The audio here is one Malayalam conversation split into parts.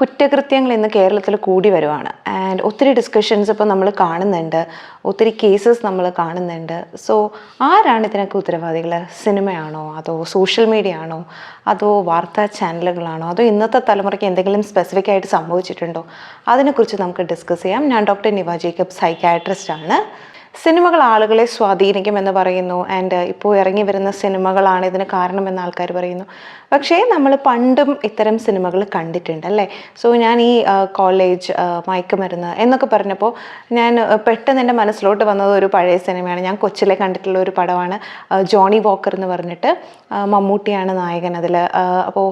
കുറ്റകൃത്യങ്ങൾ ഇന്ന് കേരളത്തിൽ കൂടി വരുവാണ്. ആൻഡ് ഒത്തിരി ഡിസ്കഷൻസ് ഇപ്പോൾ നമ്മൾ കാണുന്നുണ്ട്. ഒത്തിരി കേസസ് നമ്മൾ കാണുന്നുണ്ട്. സോ ആരാണ് ഇതിനൊക്കെ ഉത്തരവാദികൾ സിനിമയാണോ? അതോ സോഷ്യൽ മീഡിയ ആണോ? അതോ വാർത്താ ചാനലുകളാണോ? അതോ ഇന്നത്തെ തലമുറയ്ക്ക് എന്തെങ്കിലും സ്പെസിഫിക് ആയിട്ട് സംഭവിച്ചിട്ടുണ്ടോ? അതിനെക്കുറിച്ച് നമുക്ക് ഡിസ്കസ് ചെയ്യാം. ഞാൻ ഡോക്ടർ നിവ ജേക്കബ് സൈക്കാട്രിസ്റ്റ് ആണ്. സിനിമകൾ ആളുകളെ സ്വാധീനിക്കുമെന്ന് പറയുന്നു. ആൻഡ് ഇപ്പോൾ ഇറങ്ങി വരുന്ന സിനിമകളാണ് ഇതിന് കാരണമെന്ന് ആൾക്കാർ പറയുന്നു. പക്ഷേ നമ്മൾ പണ്ടും ഇത്തരം സിനിമകൾ കണ്ടിട്ടുണ്ട് അല്ലേ? സോ ഞാൻ ഈ കോളേജ് മയക്കുമരുന്ന് എന്നൊക്കെ പറഞ്ഞപ്പോൾ ഞാൻ പെട്ടെന്ന് എന്റെ മനസ്സിലോട്ട് വന്നത് ഒരു പഴയ സിനിമയാണ്. ഞാൻ കൊച്ചിലെ കണ്ടിട്ടുള്ള ഒരു പടമാണ് ജോണി വോക്കർ എന്ന് പറഞ്ഞിട്ട് മമ്മൂട്ടിയാണ് നായകൻ അതിൽ. അപ്പോൾ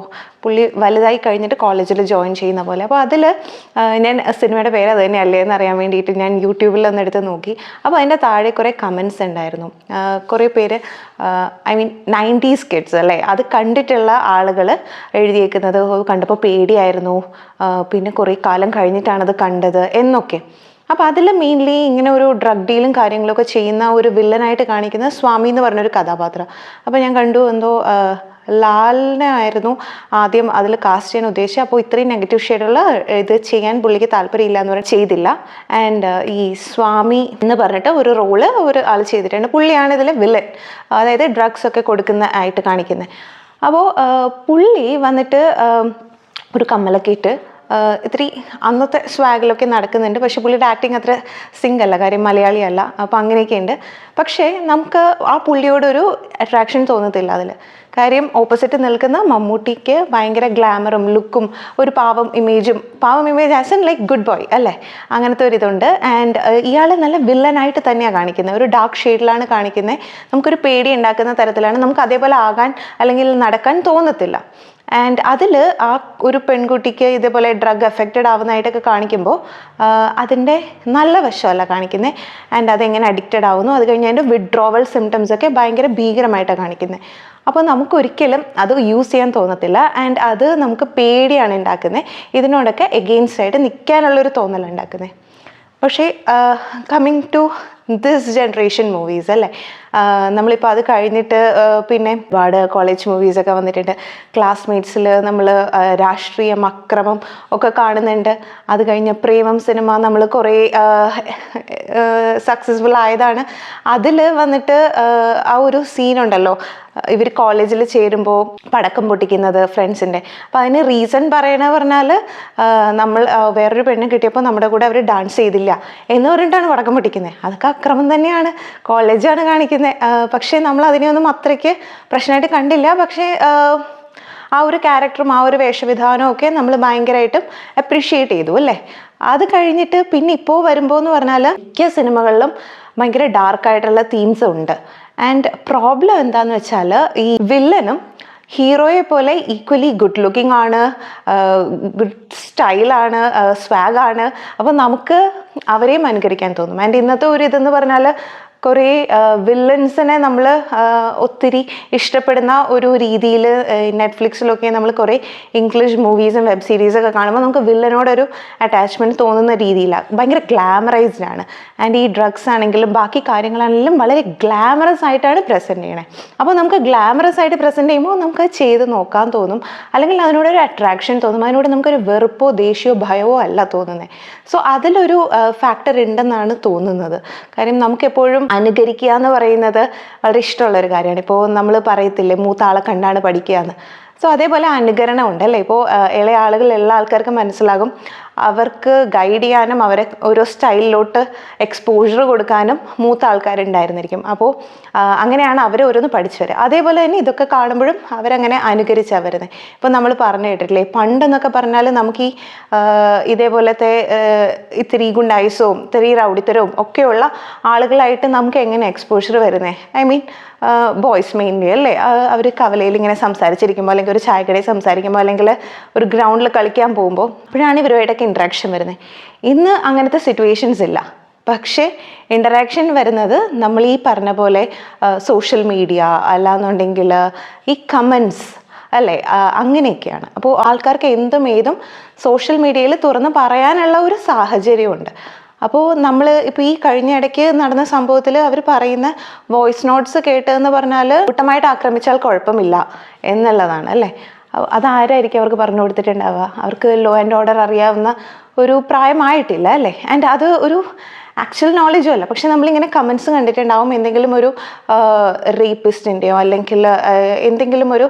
പുള്ളി വലുതായി കഴിഞ്ഞിട്ട് കോളേജിൽ ജോയിൻ ചെയ്യുന്ന പോലെ. അപ്പോൾ അതിൽ ഞാൻ സിനിമയുടെ പേര് അത് തന്നെയല്ലേ എന്ന് അറിയാൻ വേണ്ടിയിട്ട് ഞാൻ യൂട്യൂബിൽ ഒന്ന് എടുത്ത് നോക്കി. അപ്പോൾ അതിന്റെ താഴെ കുറേ കമൻസ് ഉണ്ടായിരുന്നു. കുറേ പേര് ഐ മീൻ നയന്റീസ് കിഡ്സ് അല്ലേ? അത് കണ്ടിട്ടുള്ള ആളുകൾ എഴുതിയേക്കുന്നത് കണ്ടപ്പോൾ പേടിയായിരുന്നു. പിന്നെ കുറേ കാലം കഴിഞ്ഞിട്ടാണത് കണ്ടത് എന്നൊക്കെ. അപ്പോൾ അതിൽ മെയിൻലി ഇങ്ങനെ ഒരു ഡ്രഗ് ഡീലും കാര്യങ്ങളൊക്കെ ചെയ്യുന്ന ഒരു വില്ലനായിട്ട് കാണിക്കുന്ന സ്വാമി എന്ന് പറഞ്ഞൊരു കഥാപാത്രം. അപ്പോൾ ഞാൻ കണ്ടു എന്തോ ലാലിനെ ആയിരുന്നു ആദ്യം അതിൽ കാസ്റ്റ് ചെയ്യാൻ ഉദ്ദേശിച്ചത്. അപ്പോൾ ഇത്രയും നെഗറ്റീവ് ഷെയ്ഡുള്ള ഇത് ചെയ്യാൻ പുള്ളിക്ക് താല്പര്യമില്ല എന്ന് പറഞ്ഞാൽ ചെയ്തില്ല. ആൻഡ് ഈ സ്വാമി എന്ന് പറഞ്ഞിട്ട് ഒരു റോൾ ഒരു ആൾ ചെയ്തിട്ടുണ്ട്. പുള്ളിയാണ് ഇതിൽ വില്ലൻ അതായത് ഡ്രഗ്സ് ഒക്കെ കൊടുക്കുന്ന ആയിട്ട് കാണിക്കുന്നത് അപ്പോൾ പുള്ളി വന്നിട്ട് ഒരു കമ്മലൊക്കെ ഇട്ട് ഇത്തിരി അന്നത്തെ സ്വാഗിലൊക്കെ നടക്കുന്നുണ്ട്. പക്ഷെ പുള്ളിയുടെ ആക്ടിങ് അത്ര സിങ്ക് അല്ല കാര്യം മലയാളിയല്ല. അപ്പോൾ അങ്ങനെയൊക്കെ ഉണ്ട് പക്ഷേ നമുക്ക് ആ പുള്ളിയോടൊരു അട്രാക്ഷൻ തോന്നത്തില്ല അതിൽ കാര്യം ഓപ്പോസിറ്റ് നിൽക്കുന്ന മമ്മൂട്ടിക്ക് ഭയങ്കര ഗ്ലാമറും ലുക്കും ഒരു പാവം ഇമേജും പാവം image as in like good boy അല്ലേ? അങ്ങനത്തെ ഒരു ഇതുണ്ട്. ആൻഡ് ഇയാളെ നല്ല വില്ലനായിട്ട് തന്നെയാണ് കാണിക്കുന്നത് ഒരു ഡാർക്ക് ഷെയ്ഡിലാണ് കാണിക്കുന്നത് നമുക്കൊരു പേടി ഉണ്ടാക്കുന്ന തരത്തിലാണ്. നമുക്ക് അതേപോലെ ആകാൻ അല്ലെങ്കിൽ നടക്കാൻ തോന്നത്തില്ല. ആൻഡ് അതിൽ ആ ഒരു പെൺകുട്ടിക്ക് ഇതേപോലെ ഡ്രഗ് എഫക്റ്റഡ് ആവുന്നതായിട്ടൊക്കെ കാണിക്കുമ്പോൾ അതിന്റെ നല്ല വശമല്ല കാണിക്കുന്നത് ആൻഡ് അതെങ്ങനെ അഡിക്റ്റഡ് ആവുന്നു അത് കഴിഞ്ഞ് അതിന്റെ വിഡ്രോവൽ സിംറ്റംസ് ഒക്കെ ഭയങ്കര ഭീകരമായിട്ടാണ് കാണിക്കുന്നത് അപ്പോൾ നമുക്കൊരിക്കലും അത് യൂസ് ചെയ്യാൻ തോന്നത്തില്ല. ആൻഡ് അത് നമുക്ക് പേടിയാണ് ഉണ്ടാക്കുന്നത് ഇതിനോടൊക്കെ എഗെയിൻസ്റ്റ് ആയിട്ട് നിൽക്കാനുള്ളൊരു തോന്നലാണ് ഉണ്ടാക്കുന്നത് പക്ഷേ coming to this generation movies അല്ലേ? നമ്മളിപ്പോൾ അത് കഴിഞ്ഞിട്ട് പിന്നെ ഒരുപാട് കോളേജ് മൂവീസൊക്കെ വന്നിട്ടുണ്ട്. ക്ലാസ്മേറ്റ്സിൽ നമ്മൾ രാഷ്ട്രീയം അക്രമം ഒക്കെ കാണുന്നുണ്ട്. അത് കഴിഞ്ഞ് പ്രേമം സിനിമ നമ്മൾ കുറേ സക്സസ്ഫുൾ ആയതാണ്. അതിൽ വന്നിട്ട് ആ, ഒരു സീനുണ്ടല്ലോ ഇവർ കോളേജിൽ ചേരുമ്പോൾ പടക്കം പൊട്ടിക്കുന്നത് ഫ്രണ്ട്സിന്റെ അപ്പം അതിന് റീസൺ പറയണ പറഞ്ഞാൽ നമ്മൾ വേറൊരു പെണ്ണ് കിട്ടിയപ്പോൾ നമ്മുടെ കൂടെ അവർ ഡാൻസ് ചെയ്തില്ല എന്ന് പറഞ്ഞിട്ടാണ് പടക്കം പൊട്ടിക്കുന്നത് അതൊക്കെ അക്രമം തന്നെയാണ്. കോളേജാണ് കാണിക്കുന്നത് പക്ഷേ നമ്മൾ അതിനെയൊന്നും അത്രയ്ക്ക് പ്രശ്നമായിട്ട് കണ്ടില്ല. പക്ഷേ ആ, ഒരു ക്യാരക്ടറും ആ ഒരു വേഷവിധാനവും ഒക്കെ നമ്മൾ ഭയങ്കരമായിട്ടും അപ്രീഷിയേറ്റ് ചെയ്തു അല്ലേ? അത് കഴിഞ്ഞിട്ട് പിന്നെ ഇപ്പോൾ വരുമ്പോൾ എന്ന് പറഞ്ഞാൽ മിക്ക സിനിമകളിലും ഭയങ്കര ഡാർക്കായിട്ടുള്ള തീംസ് ഉണ്ട്. ആൻഡ് പ്രോബ്ലം എന്താണെന്ന് വെച്ചാൽ ഈ വില്ലനും ഹീറോയെ പോലെ ഈക്വലി ഗുഡ് ലുക്കിംഗ് ആണ് ഗുഡ് സ്റ്റൈലാണ് സ്വാഗാണ് അപ്പോൾ നമുക്ക് അവരെയും അനുകരിക്കാൻ തോന്നും. ആൻഡ് ഇന്നത്തെ ഒരു ഇതെന്ന് പറഞ്ഞാൽ കുറേ വില്ലൻസിനെ നമ്മൾ ഒത്തിരി ഇഷ്ടപ്പെടുന്ന ഒരു രീതിയിൽ നെറ്റ്ഫ്ലിക്സിലൊക്കെ നമ്മൾ കുറേ ഇംഗ്ലീഷ് മൂവീസും വെബ് സീരീസൊക്കെ കാണുമ്പോൾ നമുക്ക് വില്ലനോടൊരു അറ്റാച്ച്മെന്റ് തോന്നുന്ന രീതിയിലാണ് ഭയങ്കര ഗ്ലാമറൈസ്ഡ് ആണ്. ആൻഡ് ഈ ഡ്രഗ്സ് ആണെങ്കിലും ബാക്കി കാര്യങ്ങളാണെങ്കിലും വളരെ ഗ്ലാമറസ് ആയിട്ടാണ് പ്രസന്റ് ചെയ്യണേ. അപ്പോൾ നമുക്ക് ഗ്ലാമറസ് ആയിട്ട് പ്രസന്റ് ചെയ്യുമ്പോൾ നമുക്ക് ചെയ്ത് നോക്കാൻ തോന്നും. അല്ലെങ്കിൽ അതിനോടൊരു അട്രാക്ഷൻ തോന്നും. അതിനോട് നമുക്കൊരു വെറുപ്പോ ദേഷ്യമോ ഭയമോ അല്ല തോന്നുന്നത് സോ അതിലൊരു ഫാക്ടർ ഉണ്ടെന്നാണ് തോന്നുന്നത്. കാര്യം നമുക്കെപ്പോഴും അനുകരിക്കുക എന്ന് പറയുന്നത് വളരെ ഇഷ്ടമുള്ളൊരു കാര്യമാണ്. ഇപ്പോൾ നമ്മൾ പറയത്തില്ലേ മൂത്ത ആളെ കണ്ടാണ് പഠിക്കുക എന്ന്. സോ അതേപോലെ അനുകരണം ഉണ്ട് അല്ലേ ഇപ്പോൾ ഇളയ ആളുകൾ എല്ലാ ആൾക്കാർക്കും മനസ്സിലാകും. അവർക്ക് ഗൈഡ് ചെയ്യാനും അവരെ ഓരോ സ്റ്റൈലിലോട്ട് എക്സ്പോഷർ കൊടുക്കാനും മൂത്ത ആൾക്കാരുണ്ടായിരുന്നിരിക്കും. അപ്പോൾ അങ്ങനെയാണ് അവർ ഓരോന്ന് പഠിച്ചു വരിക അതേപോലെ തന്നെ ഇതൊക്കെ കാണുമ്പോഴും അവരങ്ങനെ അനുകരിച്ചാണ് വരുന്നത് ഇപ്പോൾ നമ്മൾ പറഞ്ഞു കേട്ടിട്ടില്ലേ? പണ്ടെന്നൊക്കെ പറഞ്ഞാൽ നമുക്ക് ഈ ഇതേപോലത്തെ ഇത്തിരി ഗുണ്ടായുസവും ഇത്തിരി റൗഡിത്തരവും ഒക്കെയുള്ള ആളുകളായിട്ട് നമുക്ക് എങ്ങനെ എക്സ്പോഷർ വരുന്നത് ഐ മീൻ ബോയ്സ് മെയിൻലി അല്ലേ? അവർ കവലയിൽ ഇങ്ങനെ സംസാരിച്ചിരിക്കുമ്പോൾ അല്ലെങ്കിൽ ഒരു ചായക്കടയിൽ സംസാരിക്കുമ്പോൾ അല്ലെങ്കിൽ ഒരു ഗ്രൗണ്ടിൽ കളിക്കാൻ പോകുമ്പോൾ അപ്പോഴാണ് ഇവരുമായിട്ടൊക്കെ ഇൻട്രാക്ഷൻ വരുന്നത് ഇന്ന് അങ്ങനത്തെ സിറ്റുവേഷൻസ് ഇല്ല. പക്ഷേ ഇന്ററാക്ഷൻ വരുന്നത് നമ്മൾ ഈ പറഞ്ഞ പോലെ സോഷ്യൽ മീഡിയ അല്ലാന്നുണ്ടെങ്കിൽ ഈ കമൻസ് അല്ലേ? അങ്ങനെയൊക്കെയാണ്. അപ്പോൾ ആൾക്കാർക്ക് എന്തും ഏതും സോഷ്യൽ മീഡിയയിൽ തുറന്ന് പറയാനുള്ള ഒരു സാഹചര്യമുണ്ട്. അപ്പോൾ നമ്മൾ ഇപ്പോൾ ഈ കഴിഞ്ഞ ഇടയ്ക്ക് നടന്ന സംഭവത്തിൽ അവർ പറയുന്ന വോയിസ് നോട്ട്സ് കേട്ടതെന്ന് പറഞ്ഞാൽ കൂട്ടമായിട്ട് ആക്രമിച്ചാൽ കുഴപ്പമില്ല എന്നുള്ളതാണ് അല്ലേ? അതാരായിരിക്കും അവർക്ക് പറഞ്ഞു കൊടുത്തിട്ടുണ്ടാവുക? അവർക്ക് ലോ ആൻഡ് ഓർഡർ അറിയാവുന്ന ഒരു പ്രായമായിട്ടില്ല അല്ലേ? ആൻഡ് അത് ഒരു ആക്ച്വൽ നോളജും അല്ല. പക്ഷെ നമ്മളിങ്ങനെ കമൻസ് കണ്ടിട്ടുണ്ടാവും എന്തെങ്കിലും ഒരു റേപ്പിസ്റ്റിന്റെയോ അല്ലെങ്കിൽ എന്തെങ്കിലും ഒരു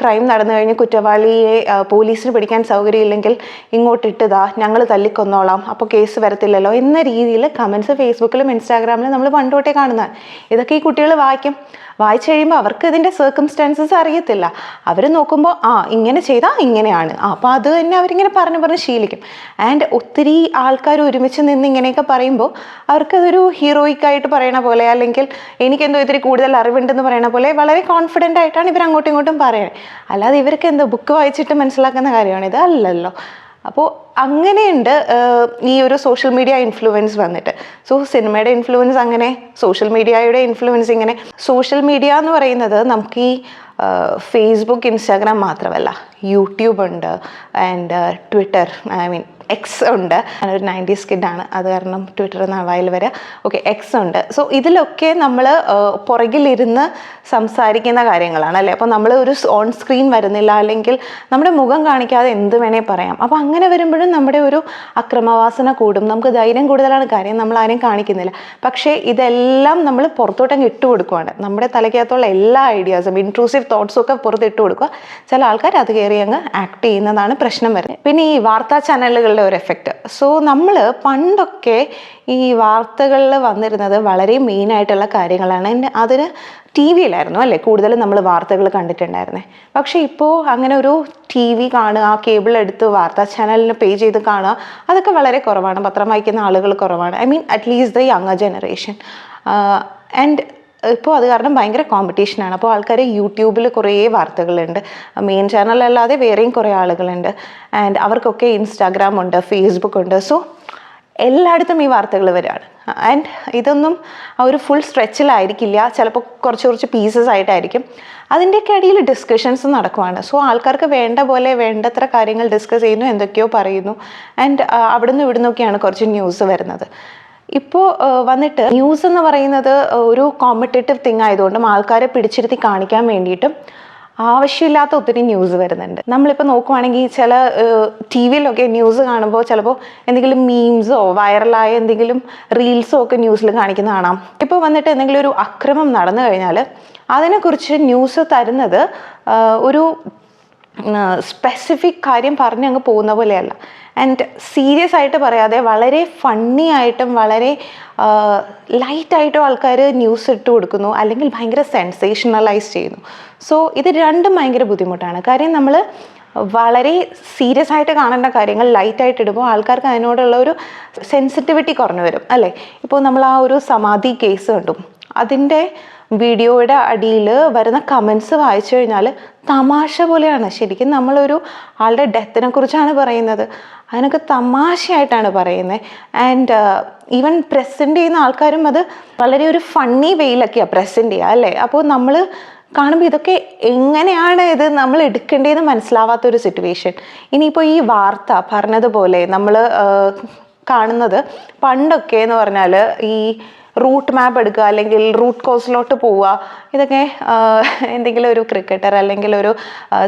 ക്രൈം നടന്നു കഴിഞ്ഞ് കുറ്റവാളിയെ പോലീസിന് പിടിക്കാൻ സൗകര്യമില്ലെങ്കിൽ ഇങ്ങോട്ടിട്ടതാ ഞങ്ങൾ തല്ലിക്കൊന്നോളാം അപ്പോൾ കേസ് വരത്തില്ലല്ലോ എന്ന രീതിയിൽ കമൻസ് ഫേസ്ബുക്കിലും ഇൻസ്റ്റാഗ്രാമിലും നമ്മൾ പണ്ടോട്ടേ കാണുന്നതാണ്. ഇതൊക്കെ ഈ കുട്ടികൾ വായിക്കും. വായിച്ചു കഴിയുമ്പോൾ അവർക്ക് ഇതിന്റെ സർക്കംസ്റ്റാൻസസ് അറിയത്തില്ല. അവർ നോക്കുമ്പോൾ ആ ഇങ്ങനെ ചെയ്താൽ ഇങ്ങനെയാണ്. ആ അപ്പോൾ അത് തന്നെ അവരിങ്ങനെ പറഞ്ഞു പറഞ്ഞ് ശീലിക്കും. ആൻഡ് ഒത്തിരി ആൾക്കാർ ഒരുമിച്ച് നിന്ന് ഇങ്ങനെയൊക്കെ പറയുമ്പോൾ അവർക്കതൊരു ഹീറോയിക്കായിട്ട് പറയണ പോലെ അല്ലെങ്കിൽ എനിക്കെന്തോ ഇത്തിരി കൂടുതൽ അറിവുണ്ടെന്ന് പറയണ പോലെ വളരെ കോൺഫിഡന്റ് ആയിട്ടാണ് ഇവർ അങ്ങോട്ടും ഇങ്ങോട്ടും പറയുന്നത്. അല്ലാതെ ഇവർക്ക് എന്തോ ബുക്ക് വായിച്ചിട്ട് മനസ്സിലാക്കുന്ന കാര്യമാണ്. ഇത് അല്ലല്ലോ. അപ്പോൾ അങ്ങനെയുണ്ട് ഈ ഒരു സോഷ്യൽ മീഡിയ ഇൻഫ്ലുവൻസ് വന്നിട്ട്. സോ സിനിമയുടെ ഇൻഫ്ലുവൻസ് അങ്ങനെ സോഷ്യൽ മീഡിയയുടെ ഇൻഫ്ലുവൻസ് ഇങ്ങനെ. സോഷ്യൽ മീഡിയ എന്ന് പറയുന്നത് നമുക്ക് ഈ ഫേസ്ബുക്ക് ഇൻസ്റ്റാഗ്രാം മാത്രമല്ല യൂട്യൂബ് ഉണ്ട് and Twitter I mean X ഉണ്ട്. ഞാനൊരു നയന്റീസ് കിഡാണ് അത് കാരണം ട്വിറ്ററിൽ നിന്ന് അവയിൽ വരെ. ഓക്കെ എക്സ് ഉണ്ട്. സോ ഇതിലൊക്കെ നമ്മൾ പുറകിലിരുന്ന് സംസാരിക്കുന്ന കാര്യങ്ങളാണ് അല്ലേ? അപ്പോൾ നമ്മൾ ഒരു ഓൺ സ്ക്രീൻ വരുന്നില്ല. അല്ലെങ്കിൽ നമ്മുടെ മുഖം കാണിക്കാതെ എന്ത് വേണേ പറയാം. അപ്പോൾ അങ്ങനെ വരുമ്പോഴും നമ്മുടെ ഒരു അക്രമവാസന കൂടും. നമുക്ക് ധൈര്യം കൂടുതലാണ്. കാര്യം നമ്മൾ ആരെയും കാണിക്കുന്നില്ല. പക്ഷേ ഇതെല്ലാം നമ്മൾ പുറത്തോട്ടങ്ങ് ഇട്ട് കൊടുക്കുവാണ്. നമ്മുടെ തലയ്ക്കകത്തുള്ള എല്ലാ ഐഡിയാസും ഇൻട്രൂസീവ് തോട്ട്സും ഒക്കെ പുറത്ത് ഇട്ട് കൊടുക്കുക. ചില ആൾക്കാർ അത് കയറി അങ്ങ് ആക്ട് ചെയ്യുന്നതാണ് പ്രശ്നം വരുന്നത്. പിന്നെ ഈ വാർത്താ ചാനലുകളുടെ ഒരു എഫക്റ്റ് സോ നമ്മൾ പണ്ടൊക്കെ ഈ വാർത്തകളിൽ വന്നിരുന്നത് വളരെ മെയിനായിട്ടുള്ള കാര്യങ്ങളാണ്. അതിന് ടി വിയിലായിരുന്നു അല്ലേ? കൂടുതലും നമ്മൾ വാർത്തകൾ കണ്ടിട്ടുണ്ടായിരുന്നത് പക്ഷേ ഇപ്പോൾ അങ്ങനെ ഒരു ടി വി കാണുക കേബിൾ എടുത്ത് വാർത്താ ചാനലിന് പേ ചെയ്ത് കാണുക അതൊക്കെ വളരെ കുറവാണ്. പത്രം വായിക്കുന്ന ആളുകൾ കുറവാണ്. I mean at least the younger generation and ഇപ്പോൾ അത് കാരണം ഭയങ്കര കോമ്പറ്റീഷനാണ് അപ്പോൾ ആൾക്കാർ യൂട്യൂബിൽ കുറേ വാർത്തകളുണ്ട്. മെയിൻ ചാനലല്ലാതെ വേറെയും കുറേ ആളുകളുണ്ട്. ആൻഡ് അവർക്കൊക്കെ ഇൻസ്റ്റാഗ്രാം ഉണ്ട് ഫേസ്ബുക്ക് ഉണ്ട്. സോ എല്ലായിടത്തും ഈ വാർത്തകൾ വരികയാണ് ആൻഡ് ഇതൊന്നും ഒരു ഫുൾ സ്ട്രെച്ചിലായിരിക്കില്ല ചിലപ്പോൾ കുറച്ച് കുറച്ച് പീസസ് ആയിട്ടായിരിക്കും. അതിന്റെയൊക്കെ ഇടയിൽ ഡിസ്കഷൻസ് നടക്കുവാണ്. സോ ആൾക്കാർക്ക് വേണ്ട പോലെ വേണ്ടത്ര കാര്യങ്ങൾ ഡിസ്കസ് ചെയ്യുന്നു എന്തൊക്കെയോ പറയുന്നു. ആൻഡ് അവിടുന്ന് ഇവിടുന്നൊക്കെയാണ് കുറച്ച് ന്യൂസ് വരുന്നത്. ഇപ്പോൾ വന്നിട്ട് ന്യൂസ് എന്ന് പറയുന്നത് ഒരു കോമ്പറ്റേറ്റീവ് തിങ് ആയതുകൊണ്ടും ആൾക്കാരെ പിടിച്ചിരുത്തി കാണിക്കാൻ വേണ്ടിയിട്ടും ആവശ്യമില്ലാത്ത ഒത്തിരി ന്യൂസ് വരുന്നുണ്ട്. നമ്മളിപ്പോൾ നോക്കുവാണെങ്കിൽ ചില ടി വിയിലൊക്കെ ന്യൂസ് കാണുമ്പോൾ ചിലപ്പോൾ എന്തെങ്കിലും മീംസോ വൈറലായ എന്തെങ്കിലും റീൽസോ ഒക്കെ ന്യൂസിൽ കാണിക്കുന്ന കാണാം. ഇപ്പോൾ വന്നിട്ട് എന്തെങ്കിലും ഒരു അക്രമം നടന്നു കഴിഞ്ഞാൽ അതിനെക്കുറിച്ച് ന്യൂസ് തരുന്നത് ഒരു സ്പെസിഫിക് കാര്യം പറഞ്ഞ് അങ്ങ് പോകുന്ന പോലെയല്ല. ആൻഡ് സീരിയസ് ആയിട്ട് പറയാതെ വളരെ ഫണ്ണി ആയിട്ടും വളരെ ലൈറ്റായിട്ടും ആൾക്കാർ ന്യൂസ് ഇട്ട് കൊടുക്കുന്നു. അല്ലെങ്കിൽ ഭയങ്കര സെൻസേഷണലൈസ് ചെയ്യുന്നു. സോ ഇത് രണ്ടും ഭയങ്കര ബുദ്ധിമുട്ടാണ്. കാര്യം നമ്മൾ വളരെ സീരിയസ് ആയിട്ട് കാണേണ്ട കാര്യങ്ങൾ ലൈറ്റായിട്ട് ഇടുമ്പോൾ ആൾക്കാർക്ക് അതിനോടുള്ള ഒരു സെൻസിറ്റിവിറ്റി കുറഞ്ഞു വരും. അല്ലേ? ഇപ്പോൾ നമ്മൾ ആ ഒരു സമാധി കേസ് കണ്ടു. അതിന്റെ വീഡിയോയുടെ അടിയിൽ വരുന്ന കമൻസ് വായിച്ചു കഴിഞ്ഞാൽ തമാശ പോലെയാണ്. ശരിക്കും നമ്മളൊരു ആളുടെ ഡെത്തിനെ കുറിച്ചാണ് പറയുന്നത്. അതിനൊക്കെ തമാശയായിട്ടാണ് പറയുന്നത് ആൻഡ് ഈവൻ പ്രസന്റ് ചെയ്യുന്ന ആൾക്കാരും അത് വളരെ ഒരു ഫണ്ണി വെയിലൊക്കെയാണ് പ്രസന്റ് ചെയ്യുക അല്ലേ? അപ്പോൾ നമ്മൾ കാണുമ്പോൾ ഇതൊക്കെ എങ്ങനെയാണ് ഇത് നമ്മൾ എടുക്കേണ്ടതെന്ന് മനസ്സിലാവാത്തൊരു സിറ്റുവേഷൻ ഇനിയിപ്പോൾ ഈ വാർത്ത പറഞ്ഞതുപോലെ നമ്മൾ കാണുന്നത് പണ്ടൊക്കെ എന്ന് പറഞ്ഞാൽ ഈ റൂട്ട് മാപ്പ് എടുക്കുക അല്ലെങ്കിൽ റൂട്ട് കോഴ്സിലോട്ട് പോവുക. ഇതൊക്കെ എന്തെങ്കിലും ഒരു ക്രിക്കറ്റർ അല്ലെങ്കിൽ ഒരു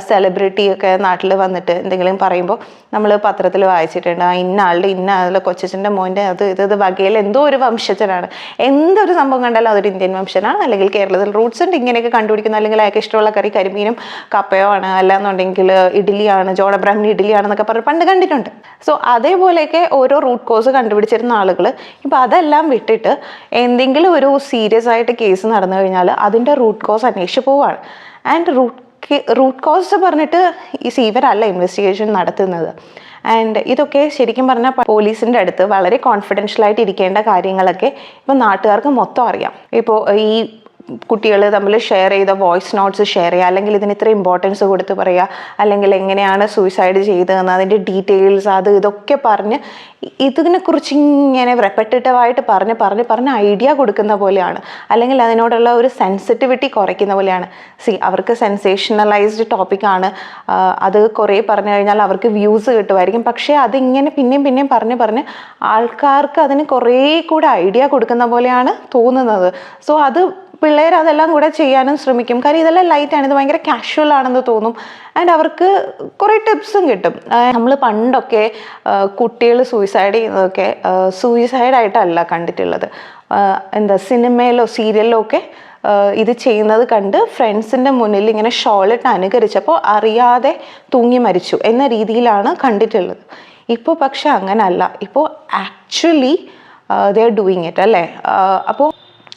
സെലിബ്രിറ്റി ഒക്കെ നാട്ടിൽ വന്നിട്ട് എന്തെങ്കിലും പറയുമ്പോൾ നമ്മൾ പത്രത്തിൽ വായിച്ചിട്ടുണ്ട്. ആ ഇന്ന ആളുടെ ഇന്ന ആളുടെ കൊച്ചച്ഛന്റെ മോന്റെ അത് ഇത് ഇത് വകയിൽ എന്തോ ഒരു വംശജനാണ്. എന്തൊരു സംഭവം കണ്ടാലും അതൊരു ഇന്ത്യൻ വംശനാണ്. അല്ലെങ്കിൽ കേരളത്തിൽ റൂട്ട്സ് ഉണ്ട് ഇങ്ങനെയൊക്കെ കണ്ടുപിടിക്കുന്ന. അല്ലെങ്കിൽ അയാൾക്ക് ഇഷ്ടമുള്ള കറി കരിമീനും കപ്പയോ ആണ്. അല്ലാന്നുണ്ടെങ്കിൽ ഇഡ്ഡലിയാണ് ജോൺ അബ്രാഹിമിന് ഇഡ്ഡലിയാണെന്നൊക്കെ പറഞ്ഞ് പണ്ട് കണ്ടിട്ടുണ്ട്. സോ അതേപോലെയൊക്കെ ഓരോ റൂട്ട് കോസ് കണ്ടുപിടിച്ചിരുന്ന ആളുകൾ ഇപ്പോൾ അതെല്ലാം വിട്ടിട്ട് എന്തെങ്കിലും ഒരു സീരിയസ് ആയിട്ട് കേസ് നടന്നു കഴിഞ്ഞാൽ അതിന്റെ റൂട്ട് കോസ് അന്വേഷിച്ച് പോവാണ്. ആൻഡ് റൂട്ട് റൂട്ട് കോസ് പറഞ്ഞിട്ട് ഈ സീവരല്ല ഇൻവെസ്റ്റിഗേഷൻ നടത്തുന്നത്. ആൻഡ് ഇതൊക്കെ ശരിക്കും പറഞ്ഞാൽ പോലീസിന്റെ അടുത്ത് വളരെ കോൺഫിഡൻഷ്യലായിട്ട് ഇരിക്കേണ്ട കാര്യങ്ങളൊക്കെ ഇപ്പോൾ നാട്ടുകാർക്ക് മൊത്തം അറിയാം. ഇപ്പോൾ ഈ കുട്ടികൾ തമ്മിൽ ഷെയർ ചെയ്ത വോയിസ് നോട്ട്സ് ഷെയർ ചെയ്യുക അല്ലെങ്കിൽ ഇതിന് ഇത്ര ഇമ്പോർട്ടൻസ് കൊടുത്ത് പറയുക അല്ലെങ്കിൽ എങ്ങനെയാണ് സൂയിസൈഡ് ചെയ്തതെന്ന് അതിന്റെ ഡീറ്റെയിൽസ് അത് ഇതൊക്കെ പറഞ്ഞ് ഇതിനെക്കുറിച്ച് ഇങ്ങനെ റെപ്പറ്റേറ്റീവായിട്ട് പറഞ്ഞ് പറഞ്ഞ് പറഞ്ഞ് ഐഡിയ കൊടുക്കുന്ന പോലെയാണ്. അല്ലെങ്കിൽ അതിനോടുള്ള ഒരു സെൻസിറ്റിവിറ്റി കുറയ്ക്കുന്ന പോലെയാണ്. സി അവർക്ക് സെൻസേഷണലൈസ്ഡ് ടോപ്പിക്കാണ് അത് കുറേ പറഞ്ഞു കഴിഞ്ഞാൽ അവർക്ക് വ്യൂസ് കിട്ടുമായിരിക്കും. പക്ഷേ അതിങ്ങനെ പിന്നെയും പിന്നെയും പറഞ്ഞ് പറഞ്ഞ് ആൾക്കാർക്ക് അതിന് കുറേ കൂടെ ഐഡിയ കൊടുക്കുന്ന പോലെയാണ് തോന്നുന്നത്. സോ അത് പിള്ളേർ അതെല്ലാം കൂടെ ചെയ്യാനും ശ്രമിക്കും. കാര്യം ഇതെല്ലാം ലൈറ്റാണ് ഇത് ഭയങ്കര കാഷ്വൽ ആണെന്ന് തോന്നും. ആൻഡ് അവർക്ക് കുറേ ടിപ്സും കിട്ടും. നമ്മൾ പണ്ടൊക്കെ കുട്ടികൾ സൂയിസൈഡ് ചെയ്യുന്നതൊക്കെ സൂയിസൈഡായിട്ടല്ല കണ്ടിട്ടുള്ളത്. എന്താ സിനിമയിലോ സീരിയലിലോ ഒക്കെ ഇത് ചെയ്യുന്നത് കണ്ട് ഫ്രണ്ട്സിന്റെ മുന്നിൽ ഇങ്ങനെ ഷോളിട്ട് അനുകരിച്ചപ്പോൾ അറിയാതെ തൂങ്ങി മരിച്ചു എന്ന രീതിയിലാണ് കണ്ടിട്ടുള്ളത്. ഇപ്പോൾ പക്ഷെ അങ്ങനല്ല. ഇപ്പോൾ actually they are doing it അല്ലേ? അപ്പോൾ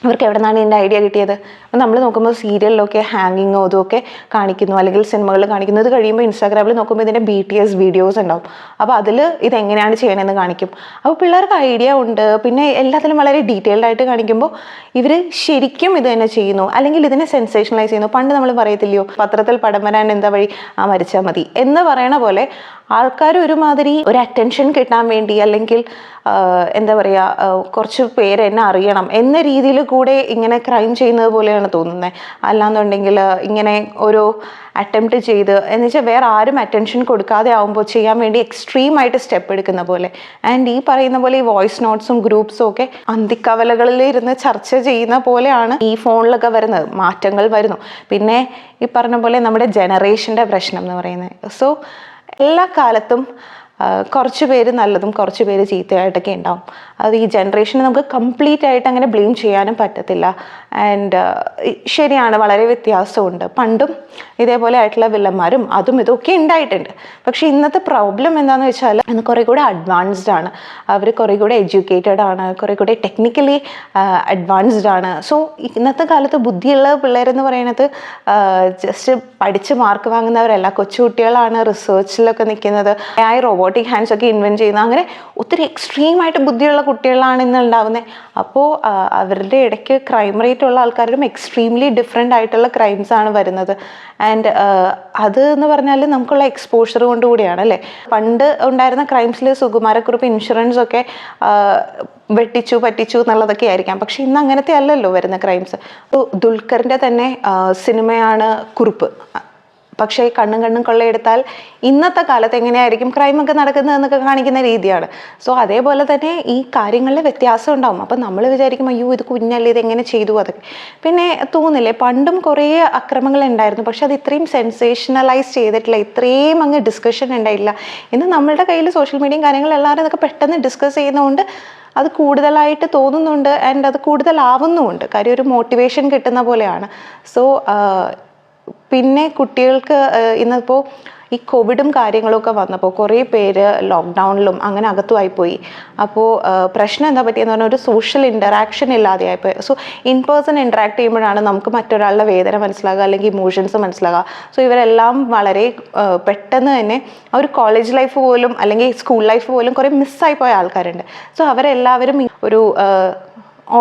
അവർക്ക് എവിടെ നിന്നാണ് ഇതിന്റെ ഐഡിയ കിട്ടിയത്? അപ്പം നമ്മൾ നോക്കുമ്പോൾ സീരിയലിലൊക്കെ ഹാങ്ങിങ്ങോ ഇതൊക്കെ കാണിക്കുന്നു. അല്ലെങ്കിൽ സിനിമകളിൽ കാണിക്കുന്നു. ഇത് കഴിയുമ്പോൾ ഇൻസ്റ്റാഗ്രാമിൽ നോക്കുമ്പോൾ ഇതിന്റെ ബി ടി എസ് വീഡിയോസ് ഉണ്ടാവും. അപ്പോൾ അതിൽ ഇതെങ്ങനെയാണ് ചെയ്യണമെന്ന് കാണിക്കും. അപ്പോൾ പിള്ളേർക്ക് ഐഡിയ ഉണ്ട്. പിന്നെ എല്ലാത്തിലും വളരെ ഡീറ്റെയിൽഡ് ആയിട്ട് കാണിക്കുമ്പോൾ ഇവർ ശരിക്കും ഇത് തന്നെ ചെയ്യുന്നു. അല്ലെങ്കിൽ ഇതിനെ സെൻസേഷനലൈസ് ചെയ്യുന്നു. പണ്ട് നമ്മൾ പറയത്തില്ലയോ പത്രത്തിൽ പടം വരാൻ എന്താ വഴി? ആ മരിച്ചാൽ മതി. എന്ന് പറയണ പോലെ ആൾക്കാർ ഒരുമാതിരി ഒരു അറ്റൻഷൻ കിട്ടാൻ വേണ്ടി അല്ലെങ്കിൽ എന്താ പറയുക കുറച്ച് പേര് എന്നെ അറിയണം എന്ന രീതിയിൽ കൂടെ ഇങ്ങനെ ക്രൈം ചെയ്യുന്നത് പോലെയാണ് തോന്നുന്നത് അല്ലാന്നുണ്ടെങ്കിൽ ഇങ്ങനെ ഒരു അറ്റംപ്റ്റ് ചെയ്ത് എന്ന് വെച്ചാൽ വേറെ ആരും അറ്റൻഷൻ കൊടുക്കാതെ ആവുമ്പോൾ ചെയ്യാൻ വേണ്ടി എക്സ്ട്രീം ആയിട്ട് സ്റ്റെപ്പ് എടുക്കുന്ന പോലെ. ആൻഡ് ഈ പറയുന്ന പോലെ ഈ വോയിസ് നോട്ട്സും ഗ്രൂപ്പ്സും ഒക്കെ അന്തിക്കവലകളിൽ ഇരുന്ന് ചർച്ച ചെയ്യുന്ന പോലെയാണ് ഈ ഫോണിലൊക്കെ വരുന്നത്. മാറ്റങ്ങൾ വരുന്നു. പിന്നെ ഈ പറഞ്ഞ പോലെ നമ്മുടെ ജനറേഷന്റെ പ്രശ്നം എന്ന് പറയുന്നത്. സോ എല്ലാ കാലത്തും കുറച്ച് പേര് നല്ലതും കുറച്ച് പേര് ചീത്തയായിട്ടൊക്കെ ഉണ്ടാവും. അത് ഈ ജനറേഷനെ നമുക്ക് കംപ്ലീറ്റ് ആയിട്ട് അങ്ങനെ ബ്ലെയിം ചെയ്യാനും പറ്റത്തില്ല. ആൻഡ് ശരിയാണ് വളരെ വ്യത്യാസമുണ്ട്. പണ്ടും ഇതേപോലെ ആയിട്ടുള്ള വില്ലന്മാരും അതും ഇതൊക്കെ ഉണ്ടായിട്ടുണ്ട്. പക്ഷേ ഇന്നത്തെ പ്രോബ്ലം എന്താണെന്ന് വെച്ചാൽ ഇന്ന് കുറേ കൂടെ അഡ്വാൻസ്ഡ് ആണ്. അവർ കുറേ കൂടെ എഡ്യൂക്കേറ്റഡ് ആണ്. കുറേ കൂടെ ടെക്നിക്കലി അഡ്വാൻസ്ഡ് ആണ്. സോ ഇന്നത്തെ കാലത്ത് ബുദ്ധിയുള്ള പിള്ളേരെന്ന് പറയുന്നത് ജസ്റ്റ് പഠിച്ച് മാർക്ക് വാങ്ങുന്നവരല്ല. കൊച്ചുകുട്ടികളാണ് റിസർച്ചിലൊക്കെ നിൽക്കുന്നത്. ആയി റോബോട്ടിക് ഹാൻഡ്സ് ഒക്കെ ഇൻവെന്റ് ചെയ്യുന്നത് അങ്ങനെ ഒത്തിരി എക്സ്ട്രീമായിട്ട് ബുദ്ധിയുള്ള കുട്ടികളാണ് ഇന്ന് ഉണ്ടാവുന്നത് അപ്പോൾ അവരുടെ ഇടയ്ക്ക് ക്രൈം റേറ്റ് ഉള്ള ആൾക്കാരും എക്സ്ട്രീംലി ഡിഫറെന്റ് ആയിട്ടുള്ള ക്രൈംസ് ആണ് വരുന്നത്. ആൻഡ് അത് എന്ന് പറഞ്ഞാൽ നമുക്കുള്ള എക്സ്പോഷർ കൊണ്ട് കൂടിയാണ് അല്ലേ? പണ്ട് ഉണ്ടായിരുന്ന ക്രൈംസിൽ സുകുമാരക്കുറിപ്പ് ഇൻഷുറൻസ് ഒക്കെ വെട്ടിച്ചു പറ്റിച്ചു എന്നുള്ളതൊക്കെ ആയിരിക്കാം. പക്ഷെ ഇന്ന് അങ്ങനത്തെ അല്ലല്ലോ വരുന്ന ക്രൈംസ് ദുൽഖറിന്റെ തന്നെ സിനിമയാണ് കുറുപ്പ്. പക്ഷേ കണ്ണും കണ്ണും കൊള്ളയെടുത്താൽ ഇന്നത്തെ കാലത്ത് എങ്ങനെയായിരിക്കും ക്രൈമൊക്കെ നടക്കുന്നതെന്നൊക്കെ കാണിക്കുന്ന രീതിയാണ്. സോ അതേപോലെ തന്നെ ഈ കാര്യങ്ങളിൽ വ്യത്യാസം ഉണ്ടാവും. അപ്പം നമ്മൾ വിചാരിക്കും അയ്യോ ഇത് കുഞ്ഞല്ലേ ഇത് എങ്ങനെ ചെയ്തു? അതൊക്കെ. പിന്നെ തോന്നില്ലേ പണ്ടും കുറേ അക്രമങ്ങൾ ഉണ്ടായിരുന്നു. പക്ഷെ അത് ഇത്രയും സെൻസേഷണലൈസ് ചെയ്തിട്ടില്ല ഇത്രയും അങ്ങ് ഡിസ്കഷൻ ഉണ്ടായില്ല ഇന്ന് നമ്മളുടെ കയ്യിൽ സോഷ്യൽ മീഡിയയും കാര്യങ്ങളും എല്ലാവരും ഇതൊക്കെ പെട്ടെന്ന് ഡിസ്കസ് ചെയ്യുന്നതുകൊണ്ട് അത് കൂടുതലായിട്ട് തോന്നുന്നുണ്ട് ആൻഡ് അത് കൂടുതലാവുന്നുമുണ്ട്. കാര്യം ഒരു മോട്ടിവേഷൻ കിട്ടുന്ന പോലെയാണ്. സോ പിന്നെ കുട്ടികൾക്ക് ഇന്നിപ്പോൾ ഈ കോവിഡും കാര്യങ്ങളൊക്കെ വന്നപ്പോൾ കുറേ പേര് ലോക്ക്ഡൗണിലും അങ്ങനെ അകത്തുമായി പോയി അപ്പോൾ പ്രശ്നം എന്താ പറ്റിയെന്ന് പറഞ്ഞാൽ ഒരു സോഷ്യൽ ഇന്ററാക്ഷൻ ഇല്ലാതെയായിപ്പോയി സോ ഇൻ പേഴ്സൺ ഇന്ററാക്ട് ചെയ്യുമ്പോഴാണ് നമുക്ക് മറ്റൊരാളുടെ വേദന മനസ്സിലാകുക അല്ലെങ്കിൽ ഇമോഷൻസ് മനസ്സിലാകുക. സോ ഇവരെല്ലാം വളരെ പെട്ടെന്ന് തന്നെ ആ ഒരു കോളേജ് ലൈഫ് പോലും അല്ലെങ്കിൽ സ്കൂൾ ലൈഫ് പോലും കുറേ മിസ്സായി പോയ ആൾക്കാരുണ്ട്. സോ അവരെല്ലാവരും ഒരു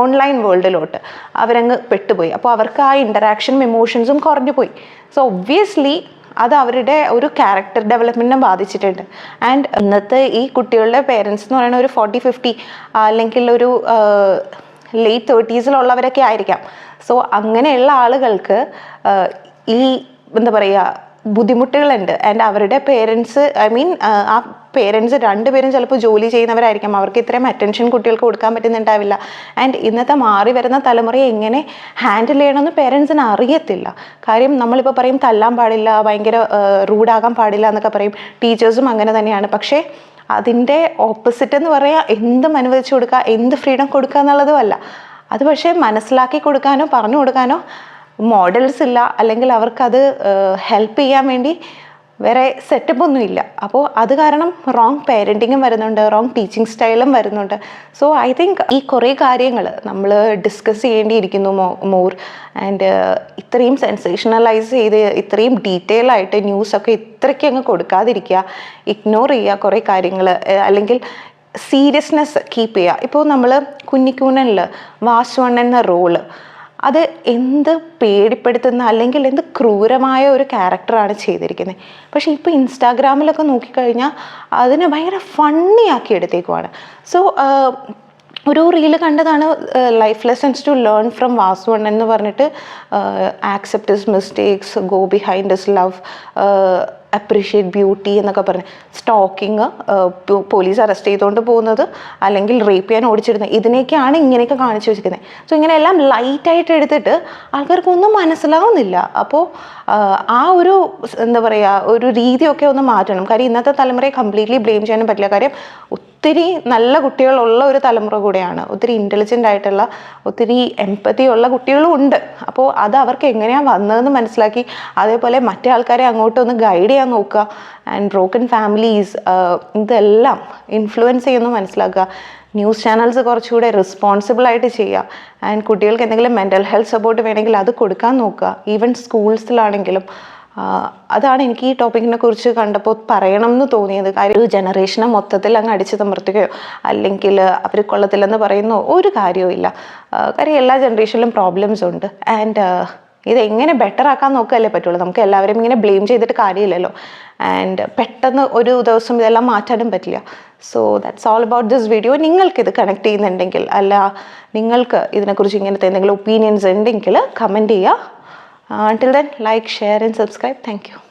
ഓൺലൈൻ വേൾഡിലോട്ട് അവരങ്ങ് പെട്ടുപോയി. അപ്പോൾ അവർക്ക് ആ ഇന്ററാക്ഷനും ഇമോഷൻസും കുറഞ്ഞു പോയി. സോ ഒബ്വിയസ്ലി അത് അവരുടെ ഒരു ക്യാരക്ടർ ഡെവലപ്മെന്റിനെ ബാധിച്ചിട്ടുണ്ട്. ആൻഡ് ഇന്നത്തെ ഈ കുട്ടികളുടെ പേരൻസ് എന്ന് പറയുന്ന ഒരു ഫോർട്ടി ഫിഫ്റ്റി അല്ലെങ്കിൽ ഒരു ലേറ്റ് തേർട്ടീസിലുള്ളവരൊക്കെ ആയിരിക്കാം. സോ അങ്ങനെയുള്ള ആളുകൾക്ക് ഈ എന്താ പറയുക ബുദ്ധിമുട്ടുകളുണ്ട്. ആൻഡ് അവരുടെ പേരൻസ് ഐ മീൻ ആ പേരൻസ് രണ്ടുപേരും ചിലപ്പോൾ ജോലി ചെയ്യുന്നവരായിരിക്കും. അവർക്ക് ഇത്രയും അറ്റൻഷൻ കുട്ടികൾക്ക് കൊടുക്കാൻ പറ്റുന്നുണ്ടാവില്ല. ആൻഡ് ഇന്നത്തെ മാറി വരുന്ന തലമുറയെ എങ്ങനെ ഹാൻഡിൽ ചെയ്യണമെന്ന് പേരൻസിന് അറിയത്തില്ല. കാര്യം നമ്മളിപ്പോൾ പറയും തല്ലാൻ പാടില്ല ഭയങ്കര റൂഡാകാൻ പാടില്ല എന്നൊക്കെ പറയും. ടീച്ചേഴ്സും അങ്ങനെ തന്നെയാണ്. പക്ഷേ അതിന്റെ ഓപ്പോസിറ്റ് എന്ന് പറയാ എന്തും അനുവദിച്ചു കൊടുക്കുക എന്ത് ഫ്രീഡം കൊടുക്കുക എന്നുള്ളതും അല്ല. അത് പക്ഷേ മനസ്സിലാക്കി കൊടുക്കാനോ പറഞ്ഞു കൊടുക്കാനോ മോഡൽസ് ഇല്ല. അല്ലെങ്കിൽ അവർക്കത് ഹെൽപ്പ് ചെയ്യാൻ വേണ്ടി വേറെ സെറ്റപ്പ് ഒന്നും ഇല്ല. അപ്പോൾ അത് കാരണം റോങ് പേരന്റിങ്ങും വരുന്നുണ്ട് റോങ് ടീച്ചിങ് സ്റ്റൈലും വരുന്നുണ്ട്. സോ ഐ തിങ്ക് ഈ കുറേ കാര്യങ്ങൾ നമ്മൾ ഡിസ്കസ് ചെയ്യേണ്ടിയിരിക്കുന്നു മോർ. ആൻഡ് ഇത്രയും സെൻസേഷണലൈസ് ചെയ്ത് ഇത്രയും ഡീറ്റെയിൽ ആയിട്ട് ന്യൂസൊക്കെ ഇത്രയ്ക്ക് അങ്ങ് കൊടുക്കാതിരിക്കുക ഇഗ്നോർ ചെയ്യുക കുറേ കാര്യങ്ങൾ അല്ലെങ്കിൽ സീരിയസ്നെസ് കീപ്പ് ചെയ്യുക. ഇപ്പോൾ നമ്മൾ കുഞ്ഞിക്കൂനനിൽ വാസുവണ്ണൻ എന്ന റോൾ അത് എന്ത് പേടിപ്പെടുത്തുന്ന അല്ലെങ്കിൽ എന്ത് ക്രൂരമായ ഒരു ക്യാരക്ടറാണ് ചെയ്തിരിക്കുന്നത് പക്ഷേ ഇപ്പോൾ ഇൻസ്റ്റാഗ്രാമിലൊക്കെ നോക്കിക്കഴിഞ്ഞാൽ അതിനെ ഭയങ്കര ഫണ്ണി ആക്കി എടുത്തേക്കുവാണ്. സോ ഒരു റീൽ കണ്ടതാണ് life lessons to learn from വാസുവൺ എന്ന് പറഞ്ഞിട്ട് accept mistakes go behind his love appreciate beauty എന്നൊക്കെ പറഞ്ഞ്. സ്റ്റോക്കിങ് പോലീസ് അറസ്റ്റ് ചെയ്തുകൊണ്ട് പോകുന്നത് അല്ലെങ്കിൽ റേപ്പ് ചെയ്യാൻ ഓടിച്ചിടുന്നത് ഇതിനെയൊക്കെയാണ് ഇങ്ങനെയൊക്കെ കാണിച്ചു വെച്ചിരിക്കുന്നത് സോ ഇങ്ങനെയെല്ലാം ലൈറ്റായിട്ട് എടുത്തിട്ട് ആൾക്കാർക്കൊന്നും മനസ്സിലാവുന്നില്ല. അപ്പോൾ ആ ഒരു എന്താ പറയുക ഒരു രീതിയൊക്കെ ഒന്ന് മാറ്റണം. കാര്യം ഇന്നത്തെ തലമുറയെ കംപ്ലീറ്റ്ലി ബ്ലെയിം ചെയ്യാനും പറ്റില്ല. കാര്യം ഒത്തിരി നല്ല കുട്ടികളുള്ള ഒരു തലമുറ കൂടെയാണ്. ഒത്തിരി ഇന്റലിജന്റ് ആയിട്ടുള്ള ഒത്തിരി എമ്പതി ഉള്ള കുട്ടികളും ഉണ്ട്. അപ്പോൾ അത് അവർക്ക് എങ്ങനെയാണ് വന്നതെന്ന് മനസ്സിലാക്കി അതേപോലെ മറ്റേ ആൾക്കാരെ അങ്ങോട്ടൊന്ന് ഗൈഡ് ചെയ്യാൻ നോക്കുക. ആൻഡ് ബ്രോക്കൺ ഫാമിലീസ് ഇതെല്ലാം ഇൻഫ്ലുവൻസ് ചെയ്യുന്നു മനസ്സിലാക്കുക. ന്യൂസ് ചാനൽസ് കുറച്ചുകൂടെ റെസ്പോൺസിബിളായിട്ട് ചെയ്യുക. ആൻഡ് കുട്ടികൾക്ക് എന്തെങ്കിലും മെന്റൽ ഹെൽത്ത് സപ്പോർട്ട് വേണമെങ്കിൽ അത് കൊടുക്കാൻ നോക്കുക. ഈവൻ സ്കൂൾസിലാണെങ്കിലും അതാണ് എനിക്ക് ഈ ടോപ്പിക്കിനെ കുറിച്ച് കണ്ടപ്പോൾ പറയണം എന്ന് തോന്നിയത്. കാര്യം ഒരു ജനറേഷനെ മൊത്തത്തിൽ അങ്ങ് അടിച്ചു തമർത്തുകയോ അല്ലെങ്കിൽ അവർ കൊള്ളത്തില്ലെന്ന് പറയുന്നോ ഒരു കാര്യവും ഇല്ല. കാര്യം എല്ലാ ജനറേഷനിലും പ്രോബ്ലംസ് ഉണ്ട്. ആൻഡ് ഇത് എങ്ങനെ ബെറ്റർ ആക്കാൻ നോക്കുകയല്ലേ പറ്റുള്ളൂ? നമുക്ക് എല്ലാവരും ഇങ്ങനെ ബ്ലെയിം ചെയ്തിട്ട് കാര്യമില്ലല്ലോ. ആൻഡ് പെട്ടെന്ന് ഒരു ദിവസം ഇതെല്ലാം മാറ്റാനും പറ്റില്ല. So that's all about this video നിങ്ങൾക്ക് ഇത് കണക്ട് ചെയ്യുന്നുണ്ടെങ്കിൽ അല്ല നിങ്ങൾക്ക് ഇതിനെക്കുറിച്ച് ഇങ്ങനത്തെ എന്തെങ്കിലും ഒപ്പീനിയൻസ് ഉണ്ടെങ്കിൽ കമന്റ് ചെയ്യുക. Uh, until then, like, share, and subscribe. Thank you.